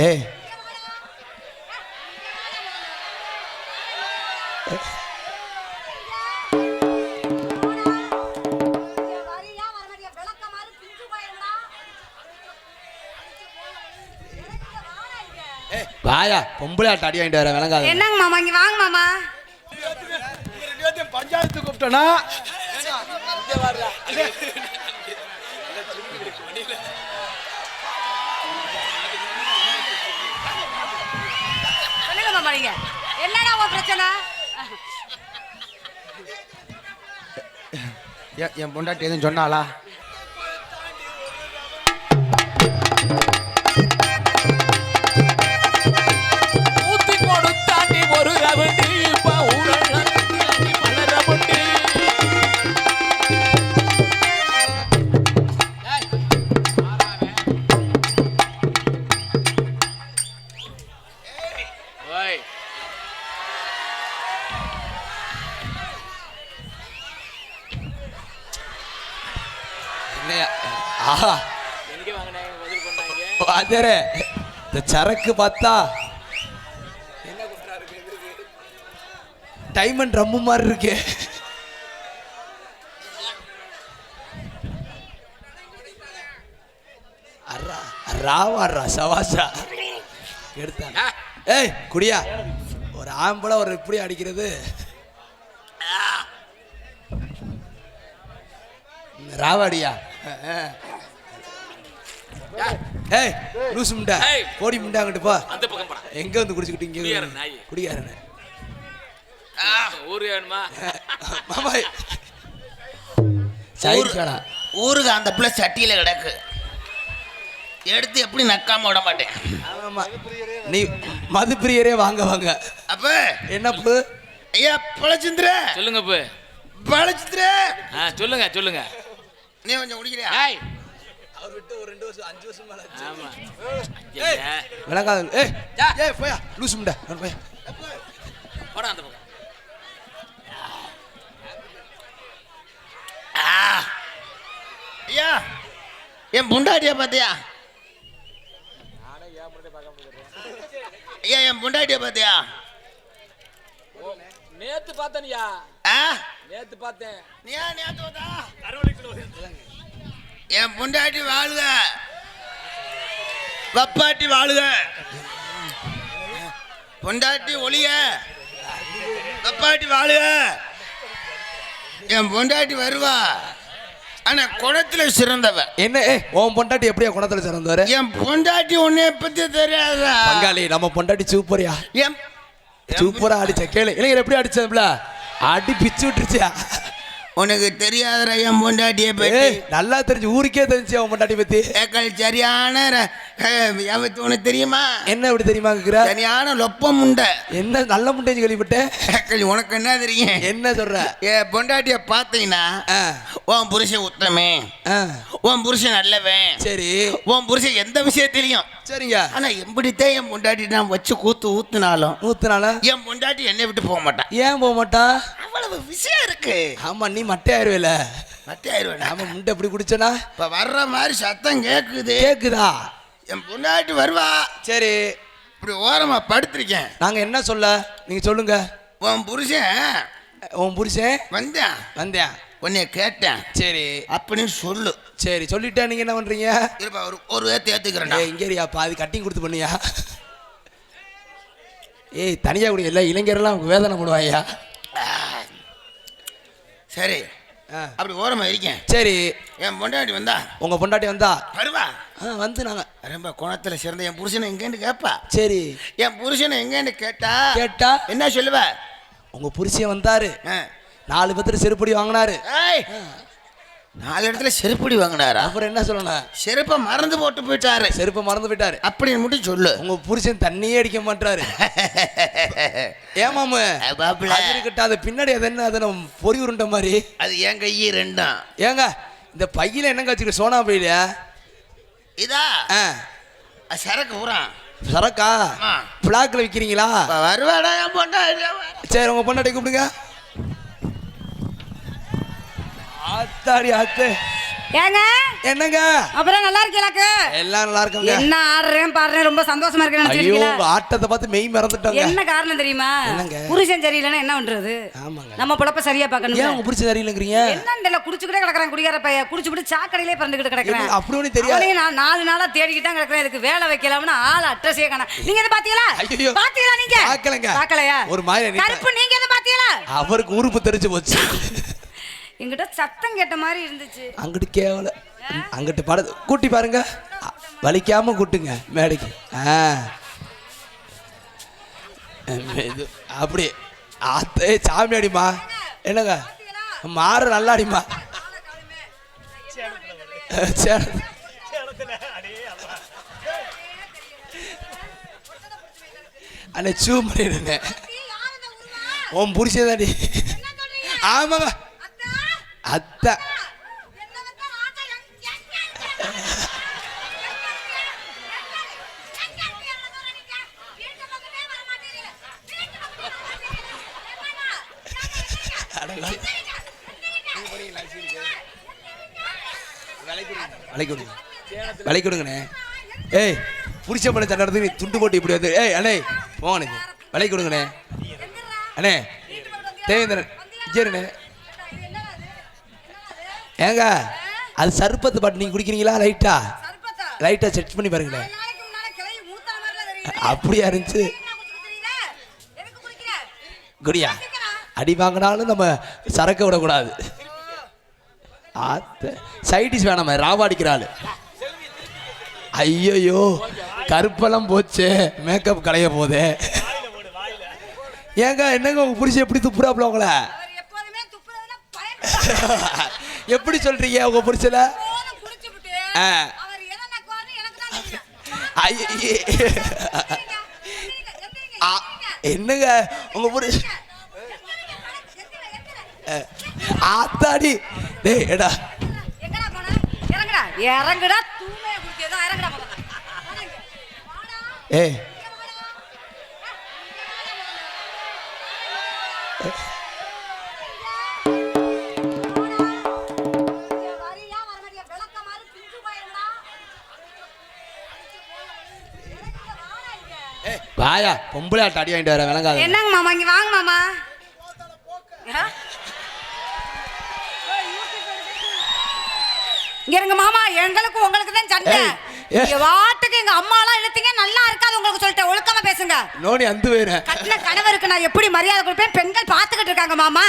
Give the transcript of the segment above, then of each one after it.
ஏய் வாயா பொம்பளை ஆட்ட அடி வாங்கிட்டு வர விளங்காத. என்னங்க மாமா இங்க வாங்க மாமா. பஞ்சாயத்து கூப்பிட்டனா சொல்லுங்க என்னடா உன் பிரச்சனை? என் பொண்டாட்டி எதுவும் சொன்னாலா இந்த சரக்கு பார்த்தா டைமண்ட் ரம்மு மாதிரி இருக்கு. ராவாடுறா சவாசா. எடுத்தாங்க. ஏய் குடியா. ஒரு ஆம்பளை ஒரு இப்படி அடிக்கிறது. ராவாடியா? ஏய் லூசு முண்டா. ஏய். கோடி முண்டா அங்கிட்டு போ அந்த பக்கம் போடா. எங்க வந்து குடிச்சுக்கிட்டு இங்க? குடியார நாய். குடியாரன ஊரு வேணுமா? மாமா. சாயிச்சாடா ஊருக்கு அந்த பிள்ளை சட்டியில கிடக்கு. எடுத்து எப்படி நக்காம விட மாட்டேன். ஆமா நீ மதுப்பிரியரே வாங்க வாங்க. அப்ப? என்னப்பு ஐயா பழச்சிந்திர. சொல்லுங்க பழச்சிந்திர. ஆ சொல்லுங்க சொல்லுங்க. நீ கொஞ்சம் குடிக்கிறியா? ஏய் அவர் விட்டு ஒரு ரெண்டு வருஷம் அஞ்சு வருஷம் மேல ஆமா. ஏய். விளங்காத ஏய். ஏய் போயா. லூசு முண்டா. நான் போய். போடா அந்த பக்கம். ஐயா என் புண்டாட்டிய பாத்தியா ஐயா என் புண்டாட்டிய பாத்தியா நேத்து பார்த்தனியா. நேத்து பார்த்தேன். நீ ஏன் நேத்து வந்தா? என் புண்டாட்டி வாழுக. வப்பாட்டி வாழுக. பொண்டாட்டி ஒளிய. வப்பாட்டி வாழுக. என் பொண்டாட்டி வருவா. ஆனா குணத்துல சிறந்தவ. என்ன உன் பொண்டாட்டி எப்படியா குணத்துல சிறந்தவரு? என் பொண்டாட்டி உன்னைய பத்தி தெரியாதா? பங்காளி நம்ம பொண்டாட்டி சூப்பரியா. என் சூப்பரா அடிச்ச கேளு. இளைஞர் எப்படி அடிச்சதுல அடி பிச்சு விட்டுருச்சியா? உனக்கு தெரியாதடா என் பொண்டாட்டிய ஏய் நல்லா தெரிஞ்சு ஊருக்கே தெரிஞ்சு அவன் பொண்டாட்டி பத்தி? ஏக்கள் சரியான உனக்கு தெரியுமா? என்ன இப்படி தெரியுமா கேக்குற? சரியான லொப்பம் உண்டை என்ன நல்ல முட்டைன்னு கேள்விப்பட்டேன் உனக்கு என்ன தெரியும்? என்ன சொல்ற? ஏ பொண்டாட்டிய பார்த்தீங்கன்னா உன் புருஷன் உத்தமே. உன் புருஷன் நல்லவன். சரி. உன் புருஷன் எந்த விஷயத்திலையும். சரிங்க. ஆனா எப்படித்தான் என் பொண்டாட்டி நான் வச்சு கூத்து ஊத்துனாலும் நூத்துனால என் பொண்டாட்டி என்னை விட்டு போக மாட்டான் ஏன் போக மாட்டா? அவ்வளவு விஷயம் இருக்கு. ஆமா நீ மட்டை ஆயிருவேல மட்டை ஆயிடுவேன் ஆமா முண்டை எப்படி குடிச்சனா? இப்ப வர்ற மாதிரி சத்தம் கேக்குது. கேக்குதா? என் பொண்டாட்டி வருவா. சரி. இப்படி ஓரமா படுத்திருக்கேன். நாங்க என்ன சொல்ல? நீங்க சொல்லுங்க. உன் புருஷன் உன் புருஷன்? வந்தேன். வந்தேன். உன்னைய கேட்டேன். சரி. அப்படின்னு சொல்லு. சரி சொல்லிட்டா நீங்க என்ன பண்றீங்க? இருப்பா ஒரு ஒரு ஏத்து ஏத்துக்கிறேன்டா. ஏய் இங்கேரியா பாதி கட்டிங் கொடுத்து பண்ணியா? ஏய் தனியா குடி இல்லை இளைஞரெல்லாம் வேதனை போடுவாயா சரி. அப்படி ஓரமா இருக்கேன். சரி. என் பொண்டாட்டி வந்தா. உங்க பொண்டாட்டி வந்தா? வருவா. வந்து நாங்க ரொம்ப குணத்துல சிறந்த என் புருஷனை எங்கேன்னு கேட்பா சரி. என் புருஷனை எங்கேன்னு கேட்டா? கேட்டா? என்ன சொல்லுவ? உங்க புருஷன் வந்தாரு. நாலு பேத்துல செருப்படி வாங்கினாரு. நாலு இடத்துல செருப்படி வாங்கினாரா? அப்புறம் என்ன சொல்லணும்? செருப்பை மறந்து போட்டு போயிட்டாரு. செருப்பை மறந்து போயிட்டாரு. அப்படின்னு மட்டும் சொல்லு. உங்க புருஷன் தண்ணியே அடிக்க மாட்டாரு ஏமாமு அது பின்னாடி அது என்ன? அது நம்ம பொறி உருண்ட மாதிரி. அது என் கையை ரெண்டும். ஏங்க இந்த பையில என்னங்க வச்சுக்க சோனா பையில இதா? சரக்கு பூரா. சரக்கா. பிளாக்ல விற்கிறீங்களா இப்ப வருவாடா என் பொண்டாட்டி சரி உங்க பொண்டாட்டி கூப்பிடுங்க. ஆத்தாடி ஆத்து. ஏங்க? என்னங்க? அப்புறம் நல்லா இருக்கீங்களாக்கு எல்லாம் நல்லா இருக்குங்க. என்ன ஆடுறேன் பாடுறேன் ரொம்ப சந்தோஷமா இருக்கேன்னு ஐயோ நினைச்சிருக்கீங்களா? ஆட்டத்தை பார்த்து மெய் மறந்துட்டோங்க. என்ன காரணம் தெரியுமா? புருஷன் சரியில்லைன்னா என்ன பண்றது? ஆமாங்க. நம்ம பொழப்ப சரியா ஏன் பார்க்கணும் உங்க பிடிச்ச சரியில்லைங்கிறீங்க? என்ன தெரியல குடிச்சுக்கிட்டே கிடக்குறேன் குடிகார பையன் குடிச்சுக்கிட்டு சாக்கடையிலே பறந்துகிட்டு கிடக்குறேன். அப்படி தெரியாது. நான் நாலு நாளா தேடிக்கிட்டு கிடக்குறேன். இதுக்கு வேலை வைக்கலாம்னு ஆள் அட்ரஸே காண நீங்க எதை பாத்தீங்களா. பாத்தீங்களா நீங்க? பார்க்கலங்க. பாக்கலையா ஒரு மாதிரி கருப்பு நீங்க எதை பாத்தீங்களா அவருக்கு உறுப்பு தெரிஞ்சு போச்சு. என்கிட்ட சத்தம் கேட்ட மாதிரி இருந்துச்சு. அங்கிட்டு கேவல. அங்கிட்டு பாட கூட்டி பாருங்க. வலிக்காம கூட்டுங்க மேடைக்கு. ஆ. அப்படி. ஆத்தே சாமி அடிமா என்னங்க? மாறு நல்லா அடிமா சரி. அண்ணே சூ பண்ணிடுங்க. உன் புருஷன் தாண்டி. ஆமாங்க அத்தை. விலை கொடுங்க விலை கொடுங்கண்ணே ஏய் புடிச்ச பண்ண சண்டை நடந்து நீ துண்டு போட்டு இப்படி வந்து ஏய் அண்ணே போங்கண்ணே விலை கொடுங்கண்ணே அண்ணே தேவேந்திரன் சரிண்ணே ஏங்க அது சர்பத்து பாட்டு நீங்கள் குடிக்கிறீங்களா லைட்டா? லைட்டா செட் பண்ணி பாருங்களேன். அப்படியா இருந்துச்சு. குடியா? அடி வாங்கினாலும் நம்ம சரக்க விடக்கூடாது. ஆத்த சைடிஷ் வேணாம ராவாடிக்கிற ஆளு. ஐயோ கருப்பெல்லாம் போச்சே. மேக்கப் களைய போதே. ஏங்க என்னங்க உங்க புருஷன் எப்படி துப்புறாப்புல உங்களை? எப்படி சொல்றீங்க உங்க. ஆ, என்னங்க உங்க புருஷன் ஆத்தாடி. டேய் எடா. இறங்குடா. ஏய் வாயா பொம்பளை ஆட்ட அடி வாங்கிட்டு வர விளங்காது என்னங்க மாமா இங்க வாங்க மாமா? இங்க இருங்க மாமா எங்களுக்கு உங்களுக்கு தான் சண்டை. இங்க வாட்டுக்கு எங்க அம்மா எல்லாம் இழுத்தீங்க நல்லா இருக்காது உங்களுக்கு சொல்லிட்டேன். ஒழுக்கமா பேசுங்க. நோனி அந்த வேற. கட்டின கணவருக்கு நான் எப்படி மரியாதை கொடுப்பேன்? பெண்கள் பார்த்துக்கிட்டு இருக்காங்க மாமா.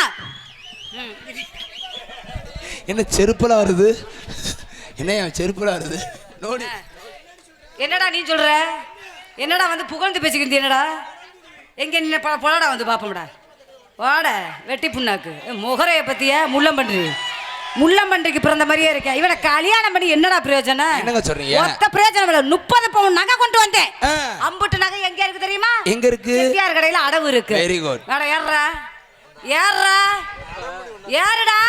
என்ன செருப்புல வருது? என்ன என் செருப்புல வருது? நோனி. என்னடா நீ சொல்ற? என்னடா வந்து புகழ்ந்து பேசிக்கிறது என்னடா? எங்க நின்ன ப பொலடா வந்து பாப்போம்டா. வாட வெட்டி புண்ணாக்கு. முகரைய பத்திய? முள்ளம்பன்றி. முள்ளம்பன்றிக்கு பிறந்த மாதிரியே இருக்கேன் இவனை கல்யாணம் பண்ணி என்னடா பிரயோஜனம்? என்னங்க சொல்றீங்க? ஒத்த பிரயோஜனம் இல்ல. முப்பது பவுன் நகை கொண்டு வந்தேன். அம்புட்டு நகை எங்க இருக்கு தெரியுமா? எங்க இருக்கு? செட்டியார் கடையில அடவு இருக்கு. Very good. வேற ஏறுறா ஏறுறா ஏறுடா.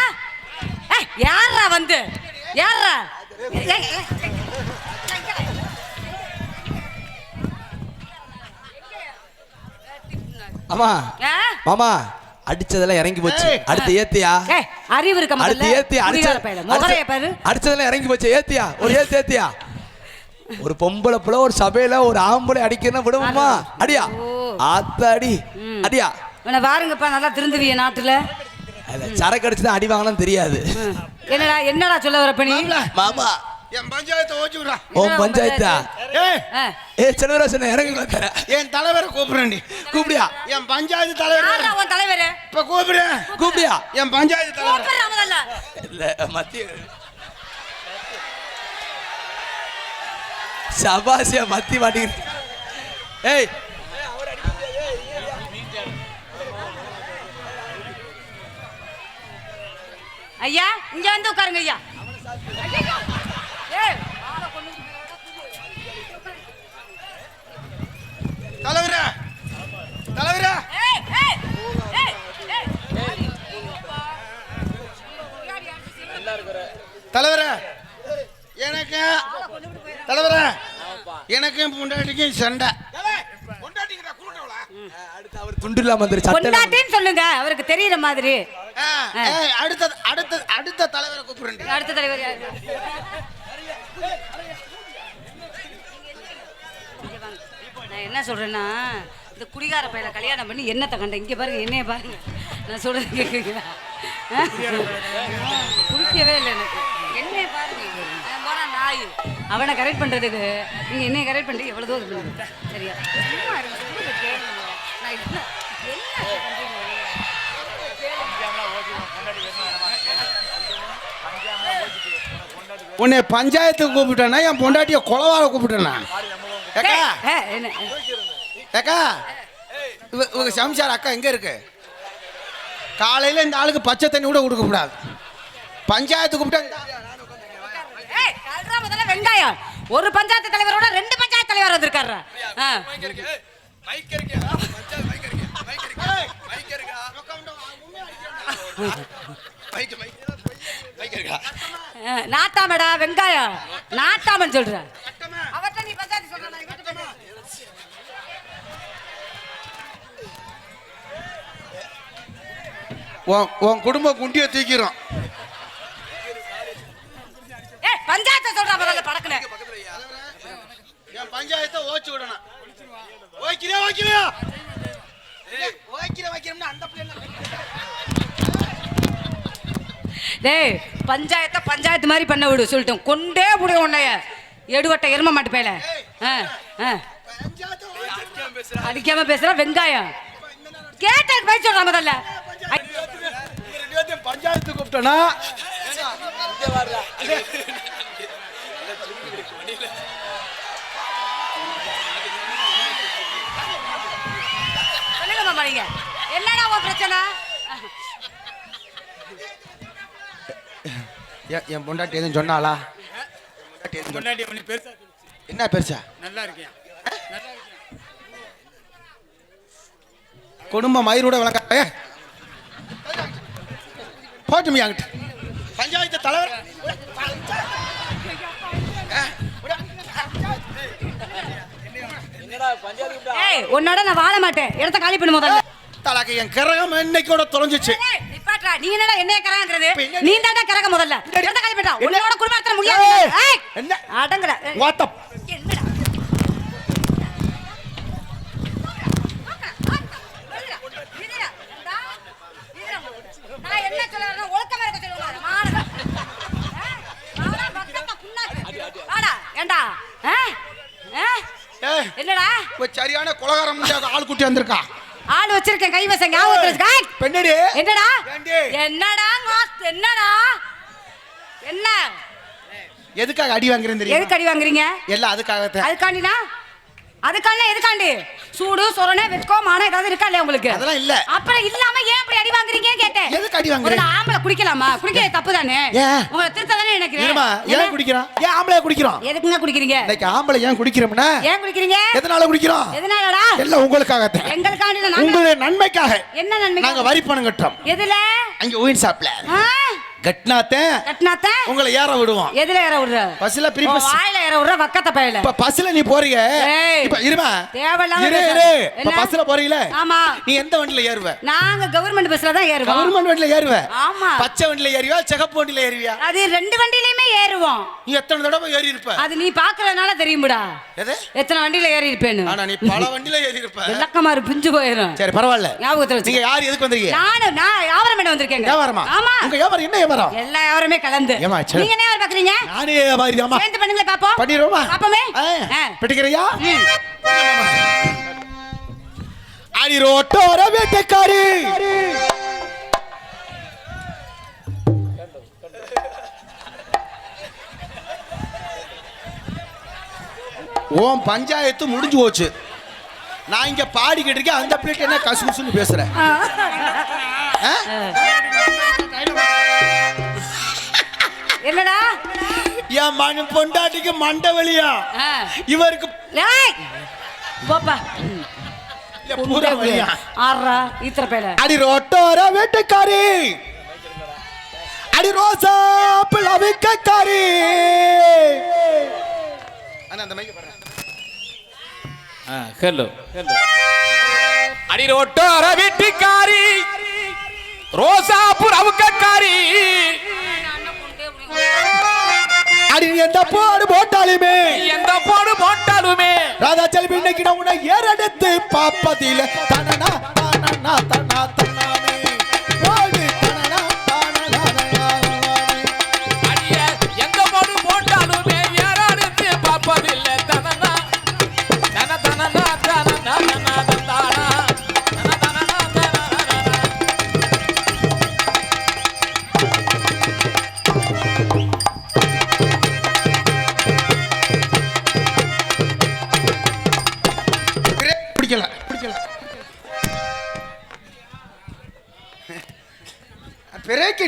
ஏறுறா வந்து. ஏறுறா ஏய், ஏய், ஏய். ஆமா ஆ? மாமா அடிச்சதெல்லாம் இறங்கி போச்சு. அடுத்து ஏத்தியா? ஏய், அறிவு இருக்க அடுத்து முதல்ல ஏத்தி குடிகார பயல. முகரைய பாரு அடிச்ச அடிச்சதெல்லாம் இறங்கி போச்சு. ஏத்தியா? ஒரு ஏத்து ஏத்தியா? ஒரு பொம்பளை புள்ள ஒரு சபையில ஒரு ஆம்பளை அடிக்கணும் விடுவோமா அடியா? ஆத்த அடி அடியா? இவனை பாருங்கப்பா நல்லா திருந்துவிய நாட்டுல. சரக்கு அடிச்சுதான் அடி வாங்கலாம் தெரியாது. என்னடா என்னடா சொல்ல வரப்ப நீ மாமா. என் பஞ்சாயத்தை ஓச்சு விடுறா ஓ பஞ்சாயத்தா. ஏ சின்னராசன் இறங்கி தர என் தலைவரை கூப்பிடுறேன் கூப்பிடியா? என் பஞ்சாயத்து தலைவர். உன் தலைவரு? இப்ப கூப்பிடுறேன். கூப்பிடியா? என் பஞ்சாயத்து தலைவர். இல்ல மத்திய சபாசியா மத்தி மாட்டேங்குது ஏய்! ஐயா இங்க வந்து உட்காருங்க ஐயா ஐயையோ. ஏய், ஆளை கொண்டு வந்து தலைவரே தலைவரே ஏய், ஏய், ஏய், ஏய். முன்னாடி அடிச்சு தலைவரே எனக்கு தலைவரே எனக்கும் பொண்டாட்டிக்கும் சண்டை. அடுத்து அவர் துண்டு இல்லாம சொல்லுங்க அவருக்கு தெரியுற மாதிரி. அடுத்த அடுத்த அடுத்த தலைவரை கூப்பிடுறேன். அடுத்த தலைவர். நான் என்ன சொல்றேன்னா இந்த குடிகார பையனை கல்யாணம் பண்ணி என்னத்தை கண்டேன் இங்க பாருங்க என்னைய பாருங்க. நான் சொல்றது கேக்குறீங்களா? ஆ? குடிக்கவே இல்லை எனக்கு என்னைய பாருங்க நான் போனா நாய் அவனை கரெக்ட் பண்றதுக்கு நீங்க என்னைய கரெக்ட் பண்ணிட்டு எவ்வளவு தூரம் பண்ணுங்க சரியா? என்ன என்ன உன்னை பஞ்சாயத்துக்கு கூப்பிட்டேன்னா என் பொண்டாட்டிய கொலவார கூப்பிட்டேனா ஏக்கா? என்ன? ஏக்கா? இவ- இவங்க சம்சார் அக்கா எங்க இருக்கு? காலையில இந்த ஆளுக்கு பச்சை தண்ணி கூட கொடுக்க கூடாது பஞ்சாயத்து கூப்பிட்டா வெங்காயம். ஒரு பஞ்சாயத்து தலைவரோட ரெண்டு பஞ்சாயத்து தலைவர் வந்திருக்காரு. நாட்டாமடா வெங்காயம். நாட்டாமன் சொல்ற. அவர்ட்ட நீ பஞ்சாயத்து சொல்ற நான் இவர்ட்ட போய் உன் உன் குடும்ப குண்டியை தூக்கிறோம் ஏய் பஞ்சாயத்து சொல்றா முதல்ல படக்குன என் பஞ்சாயத்தை ஓச்சு விடணும் ஓய்க்கிறியா ஓய்க்கிறியா ஓய்க்கிற வைக்கிறோம்னா அந்த பிள்ளை டேய் பஞ்சாயத்தை பஞ்சாயத்து மாதிரி பண்ண விடு சொல்லிட்டோம் கொண்டே முடியும் உன்னைய. எடுவட்ட எரும மாட்டு பேல ஆ ஆ. அடிக்காம பேசுற வெங்காயம். கேட்ட போய் சொல்ற முதல்ல. பஞ்சாயத்து கூப்பிட்டனா என்னடா உன் பிரச்சனை? என் என் பொண்டாட்டி எதுவும் சொன்னாளா? என்ன பெருசா நல்லா இருக்கேன் குடும்ப மயிரோட விளக்க போட்டும் என்கிட்ட பஞ்சாயத்து தலைவர். ஏய் உன்னோட நான் வாழ மாட்டேன். இடத்த காலி பண்ணு முதல்ல. தலக்கு என் கிரகம் இன்னைக்கோட தொலைஞ்சிச்சு. நிப்பாட்றா. நீ என்னடா என்னைய என்ன- நீ தான்டா கரக முதல்ல. இடத்த காலி என்ன? உன்னோட குடும்பத்துல முடியாது என்ன? அடங்குடா. என்னடா? என்னடா? சரியான குலகாரம் ஆள் குட்டி வந்திருக்கா. ஆள் வச்சிருக்கேன் ஞாபகத்துல வச்சுக்க. ஏய், பெண்ணடி. என்னடா? என்னடா என்னடா? என்ன? எதுக்காக அடி வாங்குறேன் தெரியும்? எதுக்கு அடி வாங்குறீங்க? எல்லாம் அதுக்காகத்தான். அதுக்காண்டினா? அதுக்காண்டி எதுக்காண்டி? சூடு சொரணை வெட்கம் மானம் ஏதாவது இருக்கா இல்லையா உங்களுக்கு? அதெல்லாம் இல்ல. அப்புறம் இல்லாம ஏன் அப்படி அடி வாங்குறீங்கன்னு கேட்டேன். எதுக்கு அடி வாங்குறீங்க? ஒரு ஆம்பளை குடிக்கலாமா? குடிக்கிறது தப்பு தானே? உங்களை திருத்த தானே நினைக்கிறேன்? ஏன் என்ன? குடிக்கிறோம்? ஏன் ஆம்பளை குடிக்கிறோம்? எதுக்குங்க குடிக்கிறீங்க? இன்னைக்கு ஆம்பளை ஏன் குடிக்கிறோம்னா? ஏன் குடிக்கிறீங்க? எதனால குடிக்கிறோம்? எதனாலடா? எல்லாம் உங்களுக்காகத்தான். எங்களுக்காண்டி தான் உங்களுடைய நன்மைக்காக. என்ன நன்மை நாங்க வரி பணம் கட்டுறோம். எதுல? அங்க ஒயின் ஷாப்ல ஆ? கட்டினாத்தேன் கட்டினாத்த? உங்களை ஏற விடுவோம். எதுல ஏற விடுற? பஸ்ல பிரிப்பஸ் வாயில ஏற விடுற வக்கத்த பையில இப்ப பஸ்ல நீ போறீங்க. இப்ப இருமா. தேவையில்லாம இரு பேசாத. இரு. இப்ப என்ன? பஸ்ல போறீங்களே? ஆமா. நீ எந்த வண்டியில ஏறுவ? நாங்க கவர்மெண்ட் பஸ்ல தான் ஏறுவோம். கவர்மெண்ட் வண்டியில ஏறுவ? ஆமா. பச்சை வண்டியில ஏறியா சிகப்பு வண்டியில ஏறிவியா அது ரெண்டு வண்டியிலுமே ஏறுவோம். நீ எத்தனை தடவை ஏறி இருப்ப அது நீ பாக்குறதுனால தெரியும்டா. எது? எத்தனை வண்டியில ஏறி இருப்பேன்னு ஆனா நீ பல வண்டியில ஏறி இருப்ப விளக்கமாறு பிஞ்சு போயிரும். சரி பரவாயில்ல. ஞாபகத்துல நீங்க யார் எதுக்கு வந்தீங்க நானு நான் வியாபாரம் பண்ண வந்திருக்கேங்க. வியாபாரமா? ஆமா. உங்க வியாபாரம் என்ன வியாபாரம் எல்லா வியாபாரமே கலந்து. சரி. நீங்க என்ன வியாபாரம் பாக்குறீங்க நானே வியாபாரி தாமா சேர்ந்து பண்ணுங்களே பாப்போம். பண்ணிடுவோமா பாப்போமே? ம். அடி ரோட்டோர வேட்டைக்காரி. ஓம் பஞ்சாயத்து முடிஞ்சு போச்சு. நான் இங்க பாடிக்கிட்டு இருக்கேன் அந்த பிளேட் என்ன கசுமுசுன்னு பேசுறேன்? என்னடா? என் மண் பொண்டாட்டிக்கு மண்டை வலியா? ஆ. இவருக்கு போப்பா. ஆறா ஈத்திர பேல. அடி ரோட்டோர வேட்டைக்காரி. அடி ரோசா பிளவிக்காரி அண்ணா அந்த மைக்க பாருங்க. ஹலோ ஹலோ அடி ரோட்டோர வீட்டுக்காரி. ரோசா புறவுக்காரி எந்த போடு போட்டாலுமே. எந்த போடு போட்டாலுமே. ராதா செல்வி இன்னைக்கு நான் உன்னை ஏறெடுத்து பாப்பதில தனனா தனனா தனா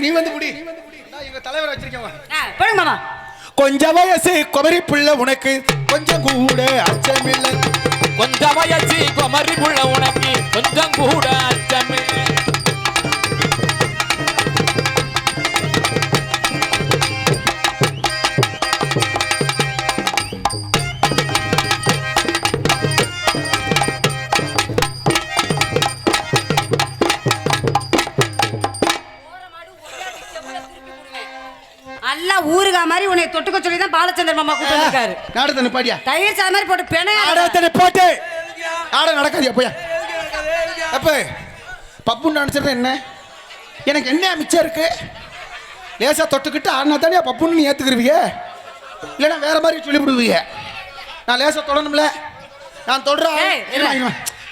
நீ வந்து புடி நான் எங்க தலைவர் வச்சிருக்கேன் போடுங்க மாமா. கொஞ்ச வயசு குமரி பிள்ளை உனக்கு. கொஞ்சம் கூட அச்சமில்லை. கொஞ்சம் வயசு குமரி புள்ள உனக்கு. கொஞ்சம் கூட தொட்டுக்க சொல்லி தான் பாலச்சந்திர மாமா கூட்டு வந்திருக்காரு. நாடகத்தை பாடியா? தயிர் சாத மாதிரி போட்டு பிணையா நாடகத்தை போட்டு. நாடகம் நடக்காது போயா. அப்ப பப்பு நினைச்சது என்ன? எனக்கு என்ன மிச்சம் இருக்கு? லேசா தொட்டுக்கிட்டு ஆடினா தானே பப்புன்னு நீ ஏத்துக்கிருவீங்க இல்லைன்னா வேற மாதிரி சொல்லி விடுவீங்க நான் லேசா தொடணும்ல. நான் தொடறேன்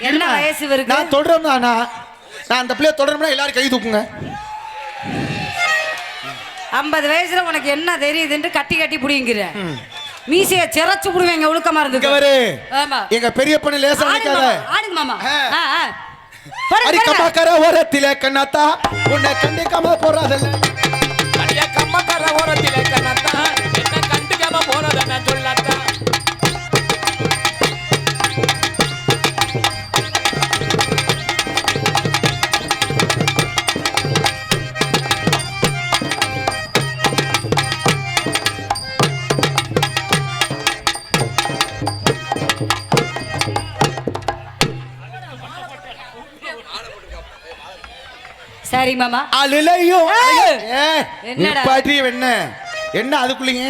என்ன-. வயசு? நான் தொடறேன் தானா நான் அந்த பிள்ளைய தொடரணும்னா எல்லாரும் கை தூக்குங்க. ஐம்பது வயசுல உனக்கு என்ன தெரியுதுன்னு கட்டி கட்டி புடிங்கிற. மீசைய சிரைச்சு புடுவேங்க ஒழுக்கமா இங்க இருந்து எங்க பெரிய பொண்ணு லேசா ஆடுங்க மாமா. கம்மாக்கர ஓரத்திலே கண்ணாத்தா. உன்னை கண்டிக்காம போறாதல்ல அடிய கம்மக்கர ஓரத்திலே கண்ணத்தா. என்ன கண்டுக்காம போறதென்ன சொல்லத்தா? சரி மாமா? பாட்டி என்ன என்ன அதுக்குள்ளீங்க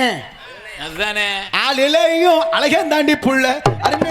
அதுதானே. ஆளிலையும் அழகன் தாண்டி புள்ள அருமை